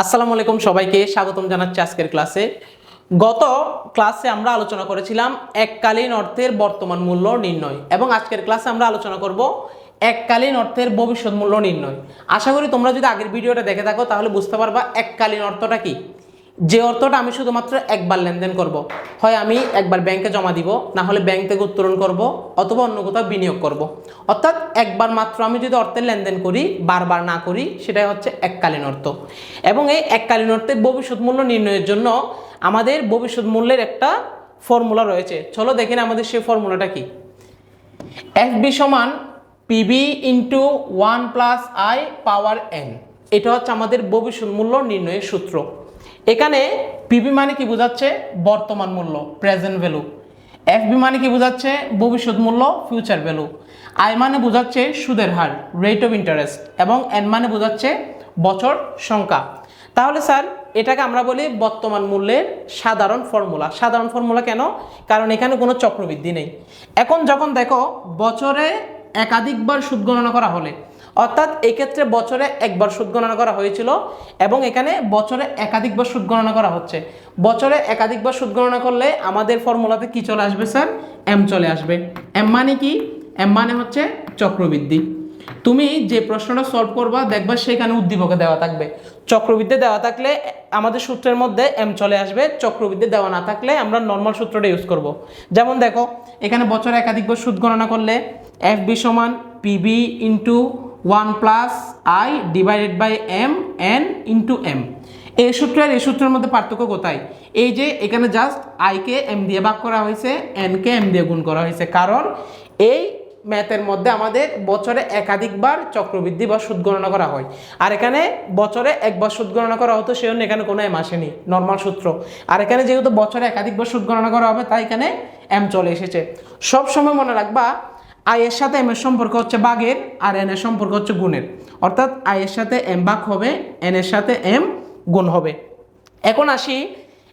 আসসালামু আলাইকুম সবাইকে, স্বাগতম জানাচ্ছি আজকের ক্লাসে। গত ক্লাসে আমরা আলোচনা করেছিলাম এককালীন অর্থের বর্তমান মূল্য নির্ণয় এবং আজকের ক্লাসে আমরা আলোচনা করব এককালীন অর্থের ভবিষ্যৎ মূল্য নির্ণয়। আশা করি তোমরা যদি আগের ভিডিওটা দেখে থাকো তাহলে বুঝতে পারবা এককালীন অর্থটা কি। যে অর্থটা আমি শুধুমাত্র একবার লেনদেন করব। হয় আমি একবার ব্যাংকে জমা দিব, না হলে ব্যাংক থেকে উত্তোলন করব, অথবা অন্য কোথাও বিনিয়োগ করব। অর্থাৎ একবার মাত্র আমি যদি অর্থের লেনদেন করি, বারবার না করি, সেটাই হচ্ছে এককালীন অর্থ। এবং এই এককালীন অর্থের ভবিষ্যৎ মূল্য নির্ণয়ের জন্য আমাদের ভবিষ্যৎ মূল্যের একটা ফর্মুলা রয়েছে। চলো দেখেন আমাদের সেই ফর্মুলাটা কি। এফ বি সমান PV into one plus I power N এটা হচ্ছে আমাদের ভবিষ্যৎ মূল্য নির্ণয়ের সূত্র। এখানে পিবি মানে কি বোঝাচ্ছে বর্তমান মূল্য প্রেজেন্ট ভ্যালু এফ বি মানে কি বোঝাচ্ছে ভবিষ্যৎ মূল্য ফিউচার ভ্যালু আই মানে বোঝাচ্ছে সুদের হার রেট অফ ইন্টারেস্ট এবং এন মানে বোঝাচ্ছে বছর সংখ্যা। তাহলে স্যার, এটাকে আমরা বলি বর্তমান মূল্যের সাধারণ ফর্মুলা সাধারণ ফর্মুলা কেন? কারণ এখানে কোনো চক্রবৃদ্ধি নেই। এখন যখন দেখো, বছরে একাধিকবার সুদ গণনা করা হলে অর্থাৎ এক্ষেত্রে বছরে একবার সুদ গণনা করা হয়েছিল এবং এখানে বছরে একাধিকবার সুদ গণনা করা হচ্ছে। বছরে একাধিকবার সুদ গণনা করলে আমাদের ফর্মুলাতে কি চলে আসবে, স্যার? এম চলে আসবে। এম মানে কি? এম মানে হচ্ছে চক্রবৃদ্ধি। তুমি যে প্রশ্নটা সলভ করবা, দেখবা সেখানে উদ্দীপকে দেওয়া থাকবে। চক্রবৃদ্ধি দেওয়া থাকলে আমাদের সূত্রের মধ্যে এম চলে আসবে। চক্রবৃদ্ধি দেওয়া না থাকলে আমরা নর্মাল সূত্রটা ইউজ করব। যেমন দেখো, এখানে বছরে একাধিকবার সুদ গণনা করলে এফ বি সমান PV into one plus I divided by M N into M. এই সূত্রের এই সূত্রের মধ্যে পার্থক্য কোথায়? এই যে এখানে জাস্ট আইকে এম দিয়ে ভাগ করা হয়েছে এনকে এম দিয়ে গুণ করা হয়েছে। কারণ এই ম্যাথের মধ্যে আমাদের বছরে একাধিকবার চক্রবৃদ্ধি বা সুদ গণনা করা হয়। আর এখানে বছরে একবার সুদ গণনা করা হতো, সেজন্য এখানে কোনো এম আসেনি নর্মাল সূত্র। আর এখানে যেহেতু বছরে একাধিকবার সুদ গণনা করা হবে, তাই এখানে এম চলে এসেছে। সব সময় মনে রাখবা আই এর সাথে এম এর সম্পর্ক হচ্ছে বাঘের আর এন এর সম্পর্ক হচ্ছে গুণের। অর্থাৎ আই এর সাথে এম ভাগ হবে, এন এর সাথে এম গুণ হবে। এখন আসি,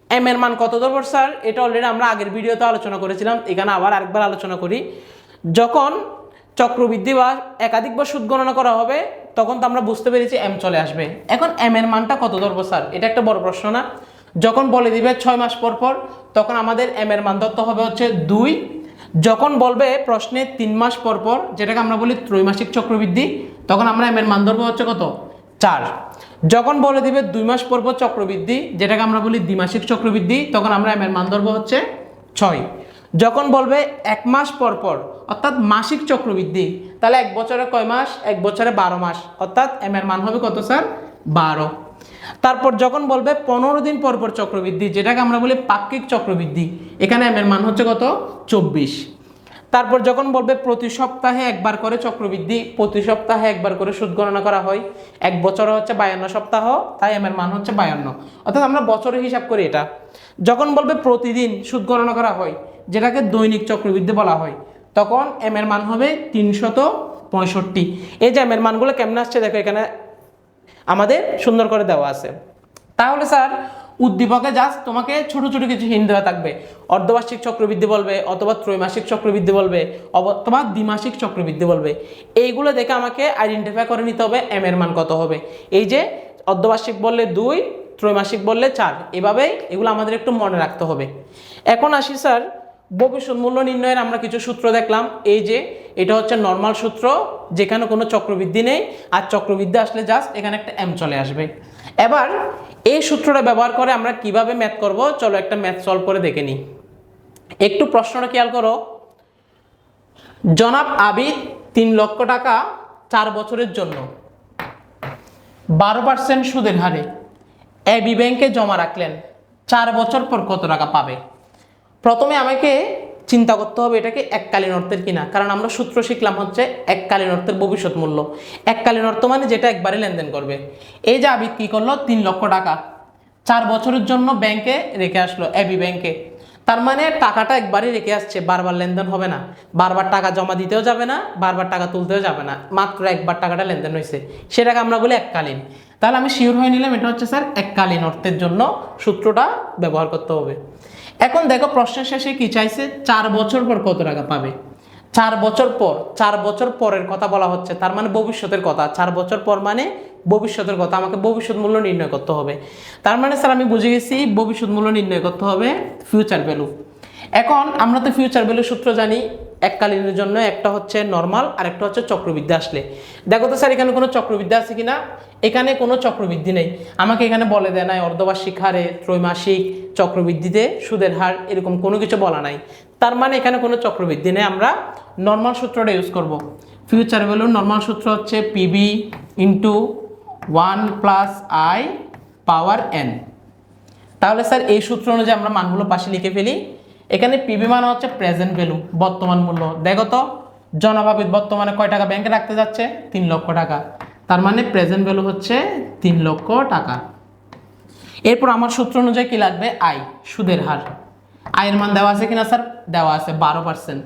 এম এর মান কত ধরবো, স্যার? এটা অলরেডি আমরা আগের ভিডিওতে আলোচনা করেছিলাম, এখানে আবার আরেকবার আলোচনা করি। যখন চক্রবৃদ্ধি বা একাধিকবার সুদ গণনা করা হবে, তখন তো আমরা বুঝতে পেরেছি এম চলে আসবে। এখন এম এর মানটা কত ধরবো, স্যার? এটা একটা বড় প্রশ্ন না। যখন বলে দিবে ছয় মাস পর পর, তখন আমাদের এম এর মান ধরতে হবে হচ্ছে দুই যখন বলবে প্রশ্নে তিন মাস পর পর, যেটাকে আমরা বলি ত্রৈমাসিক চক্রবৃদ্ধি, তখন আমরা এম এর মান ধরবো হচ্ছে কত? চার। যখন বলে দিবে দুই মাস পর পর চক্রবৃদ্ধি, যেটাকে আমরা বলি দ্বিমাসিক চক্রবৃদ্ধি, তখন আমরা এম এর মান ধরবো হচ্ছে ছয়। যখন বলবে এক মাস পর পর, অর্থাৎ মাসিক চক্রবৃদ্ধি, তাহলে এক বছরে কয় মাস? এক বছরে বারো মাস। অর্থাৎ এম এর মান হবে কত স্যার? বারো। তারপর যখন বলবে পনেরো দিন পর পর চক্রবৃদ্ধি, যেটাকে আমরা বলি পাক্ষিক চক্রবৃদ্ধি, এখানে এম এর মান হচ্ছে কত? চব্বিশ। তারপর যখন বলবে প্রতি সপ্তাহে একবার করে চক্রবৃদ্ধি, প্রতি সপ্তাহে একবার করে সুদ গণনা করা হয়, এক বছরে হচ্ছে বায়ান্ন সপ্তাহ, তাই এম এর মান হচ্ছে বায়ান্ন। অর্থাৎ আমরা বছরের হিসাব করি এটা। যখন বলবে প্রতিদিন সুদ গণনা করা হয়, যেটাকে দৈনিক চক্রবৃদ্ধি বলা হয়, তখন এম এর মান হবে তিনশত পঁয়ষট্টি। এই যে এম এর মানগুলো কেমন আসছে, দেখো এখানে আমাদের সুন্দর করে দেওয়া আছে। তাহলে স্যার, উদ্দীপকে জাস্ট তোমাকে ছোট ছোট কিছু হিন্ট দেওয়া থাকবে। অর্ধবার্ষিক চক্রবৃদ্ধি বলবে, অথবা ত্রৈমাসিক চক্রবৃদ্ধি বলবে অথবা দ্বিমাসিক চক্রবৃদ্ধি বলবে। এইগুলো দেখে আমাকে আইডেন্টিফাই করে নিতে হবে এম এর মান কত হবে। এই যে, অর্ধবার্ষিক বললে দুই, ত্রৈমাসিক বললে চার। এভাবেই এগুলো আমাদের একটু মনে রাখতে হবে। এখন আসি স্যার ভবিষ্যৎ মূল্য নির্ণয়ের আমরা কিছু সূত্র দেখলাম। এই যে, এটা হচ্ছে নর্মাল সূত্র, যেখানে কোনো চক্রবৃদ্ধি নেই, আর চক্রবৃদ্ধি আসলে জাস্ট এখানে একটা এম চলে আসবে। এবার, এই সূত্রটা ব্যবহার করে আমরা কীভাবে ম্যাথ করব? চলো একটা ম্যাথ সলভ করে দেখে নিই। একটু প্রশ্নটা খেয়াল করো। জনাব আবিদ, তিন লক্ষ টাকা চার বছরের জন্য। বারো পার্সেন্ট সুদের হারে এবি ব্যাংকে জমা রাখলেন। চার বছর পর কত টাকা পাবে? প্রথমে আমাকে চিন্তা করতে হবে এটাকে এককালীন অর্থের কিনা। কারণ আমরা সূত্র শিখলাম হচ্ছে এককালীন অর্থের ভবিষ্যৎ মূল্য। এককালীন অর্থ মানে যেটা একবারে লেনদেন করবে। এই যে আবিদ কী করল? তিন লক্ষ টাকা। চার বছরের জন্য ব্যাংকে রেখে আসলো, এবি ব্যাংকে। তার মানে টাকাটা একবারই রেখে আসছে। বারবার লেনদেন হবে না। বারবার টাকা জমা দিতেও যাবে না, বারবার টাকা তুলতেও যাবে না। মাত্র একবার টাকাটা লেনদেন হয়েছে। সেটাকে আমরা বলি এককালীন। তাহলে আমি শিওর হয়ে নিলাম এটা হচ্ছে, স্যার, এককালীন অর্থের জন্য সূত্রটা ব্যবহার করতে হবে। এখন দেখো প্রশ্নের শেষে কি চাইছে? চার বছর পর কত টাকা পাবে? চার বছর পর, চার বছর পরের কথা বলা হচ্ছে, তার মানে ভবিষ্যতের কথা। চার বছর পর মানে ভবিষ্যতের কথা, আমাকে ভবিষ্যৎ মূল্য নির্ণয় করতে হবে। তার মানে স্যার, আমি বুঝে গেছি ভবিষ্যৎ মূল্য নির্ণয় করতে হবে ফিউচার ভ্যালু এখন আমরা তো ফিউচার ভ্যালু সূত্র জানি এককালীনের জন্য, একটা হচ্ছে নর্মাল আর একটা হচ্ছে চক্রবৃদ্ধি আসলে। দেখো তো স্যার, এখানে কোনো চক্রবৃদ্ধি আছে কি না এখানে কোনো চক্রবৃদ্ধি নেই। আমাকে এখানে বলে দেয় নাই, অর্ধবার্ষিক হারে ত্রৈমাসিক চক্রবৃদ্ধিতে সুদের হার এরকম কোনো কিছু বলা নাই। তার মানে এখানে কোনো চক্রবৃদ্ধি নেই, আমরা নর্মাল সূত্রটা ইউজ করব। ফিউচার ভ্যালুর নর্মাল সূত্র হচ্ছে PV into one plus I power N তাহলে স্যার, এই সূত্র অনুযায়ী আমরা মানগুলো পাশে লিখে ফেলি। এখানে পিবি মান হচ্ছে প্রেজেন্ট ভ্যালু বর্তমান মূল্য। দেখো তো জনভাবিত বর্তমানে কয় টাকা ব্যাংকে রাখতে যাচ্ছে? তিন লক্ষ টাকা। তার মানে প্রেজেন্ট ভ্যালু হচ্ছে তিন লক্ষ টাকা। এরপর আমার সূত্র অনুযায়ী কী লাগবে? আয় সুদের হার। আয়ের মান দেওয়া আছে কিনা স্যার দেওয়া আছে, বারো পার্সেন্ট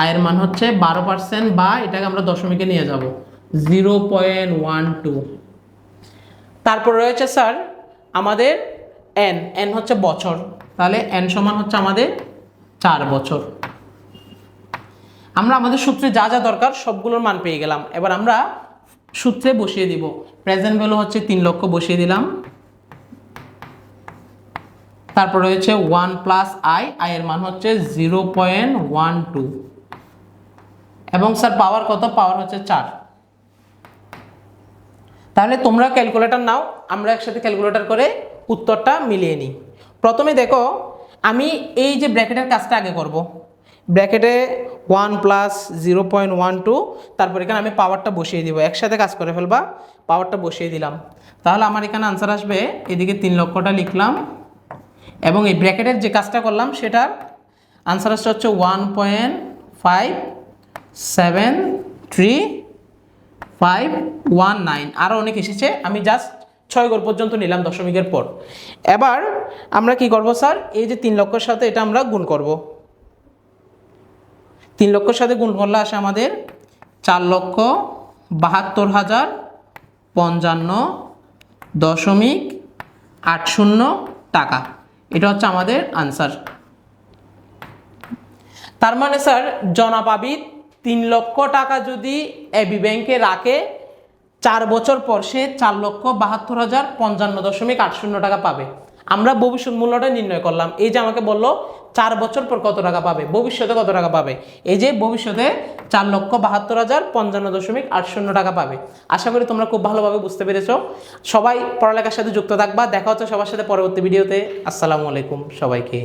আয়ের মান হচ্ছে বারো পার্সেন্ট বা এটাকে আমরা দশমিকে নিয়ে যাব। জিরো পয়েন্ট ওয়ান টু তারপর রয়েছে স্যার আমাদের এন এন হচ্ছে বছর। তাহলে এন সমান হচ্ছে আমাদের চার বছর। আমরা আমাদের সূত্রে যা যা দরকার সবগুলোর মান পেয়ে গেলাম। এবার আমরা সূত্রে বসিয়ে দিব। প্রেজেন্ট ভ্যালু হচ্ছে তিন লক্ষ বসিয়ে দিলাম। তারপর রয়েছে ওয়ান প্লাস আই আয়ের মান হচ্ছে জিরো পয়েন্ট ওয়ান টু এবং স্যার পাওয়ার কত? পাওয়ার হচ্ছে চার। তাহলে তোমরা ক্যালকুলেটর নাও, আমরা একসাথে ক্যালকুলেটর করে উত্তরটা মিলিয়ে নিই। প্রথমে দেখো আমি এই যে ব্র্যাকেটের কাজটা আগে করব। ব্র্যাকেটে one plus zero point one two তারপর এখানে আমি পাওয়ারটা বসিয়ে দিব। একসাথে কাজ করে ফেলবা পাওয়ারটা বসিয়ে দিলাম। তাহলে আমার এখানে আনসার আসবে, এদিকে তিন লক্ষটা লিখলাম। এবং এই ব্র্যাকেটের যে কাজটা করলাম, সেটার আনসার আসছে হচ্ছে one point five seven three five one nine আরও অনেক এসেছে, আমি জাস্ট ছয় ঘর পর্যন্ত নিলাম দশমিকের পর। এবার আমরা কি করব, স্যার? এই যে তিন লক্ষের সাথে এটা আমরা গুণ করব। তিন লক্ষের সাথে গুণ করলে আসে আমাদের চার লক্ষ বাহাত্তর হাজার পঞ্চান্ন দশমিক আট শূন্য টাকা। এটা হচ্ছে আমাদের আনসার। তার মানে স্যার জনাপাবিত তিন লক্ষ টাকা যদি এবি ব্যাংকে রাখে চার বছর পর সে চার লক্ষ বাহাত্তর হাজার পঞ্চান্ন দশমিক আট শূন্য টাকা পাবে। আমরা ভবিষ্যৎ মূল্যটা নির্ণয় করলাম। এই যে আমাকে বলল, চার বছর পর কত টাকা পাবে? ভবিষ্যতে কত টাকা পাবে? এই যে ভবিষ্যতে চার লক্ষ বাহাত্তর হাজার পঞ্চান্ন দশমিক আট শূন্য টাকা পাবে। আশা করি তোমরা খুব ভালোভাবে বুঝতে পেরেছ। সবাই পড়ালেখার সাথে যুক্ত থাকবা। দেখা হচ্ছে সবার সাথে পরবর্তী ভিডিওতে। আসসালামু আলাইকুম সবাইকে।